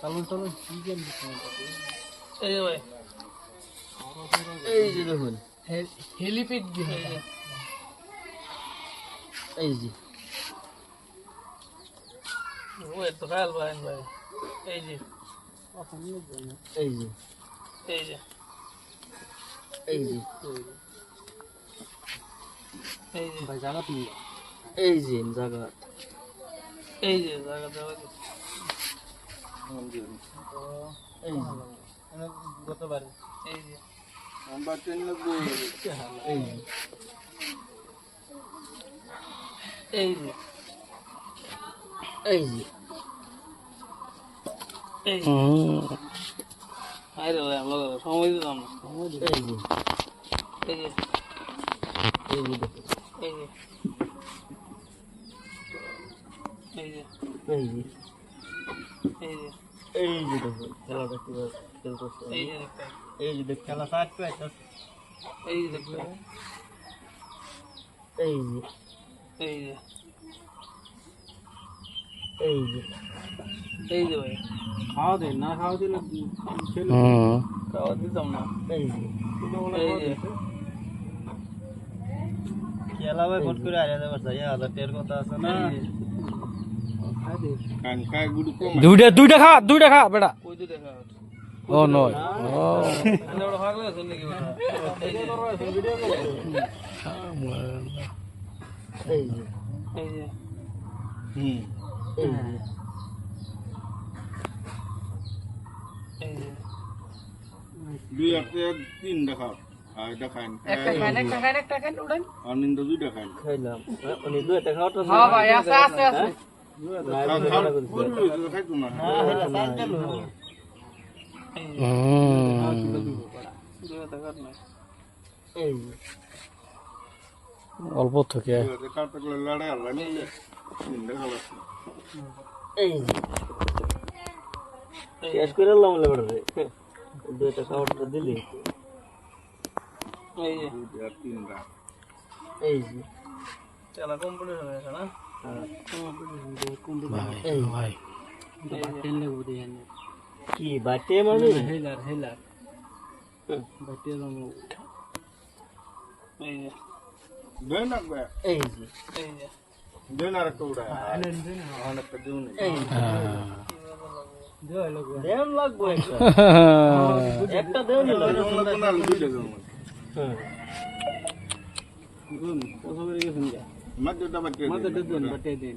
চালুন চালুন কি গেম এই যে ভাই। এই যে দেখুন। হেলিপ্যাড দিয়ে এই যে। ওই তো খায়াল ভাই ভাই। এই যে। এই যে। এই যে। এই যে। এই যে। ভাই জায়গা তুমি এই যে জায়গা। এই যে জায়গা দেওয়া এই যে এই যে এই আরে ভাই আমরা সময় দিতাম না এই যে এই যে এই যে এই যে এই যে এই যে এই যে এই যে দেখুন খেলাটা কীভাবে খেলতেছে এই যে দেখতে এই যে দেখ খেলা করে এই যে দেখতে এই যে। এই যে। এই যে। এই যে ভাই। খাওয়া দেন না খাওয়া দিলে খেলে খাওয়া দিতাম না। এই যে। এই যে। খেলা ভাই ফট করে চাই হাজার টের কথা আছে না। দুইটা দুইটা খা দুইটা খা বেটা। দেখা ও নয়। দুই একটা তিন দেখাও আর এটা খান একটা খান একটা খান একটা খান উড়ান অনিন্দ দুইটা খান খাইলাম উনি দুইটা খাওয়া হ্যাঁ ভাই আছে আছে। অল্প থেকে শেষ করে আল্লাহ বলে বেড়ে দুইটা খাওয়াটা দিলি এই যে। এই যে। চালা কমপ্লিট হয়ে গেছে না? কি বাটে মানে হেলার হেলার। বাটিয়ে দাম এই যে। বে এই যে। একটা। হ্যাঁ। দেন একটা একটা দেন।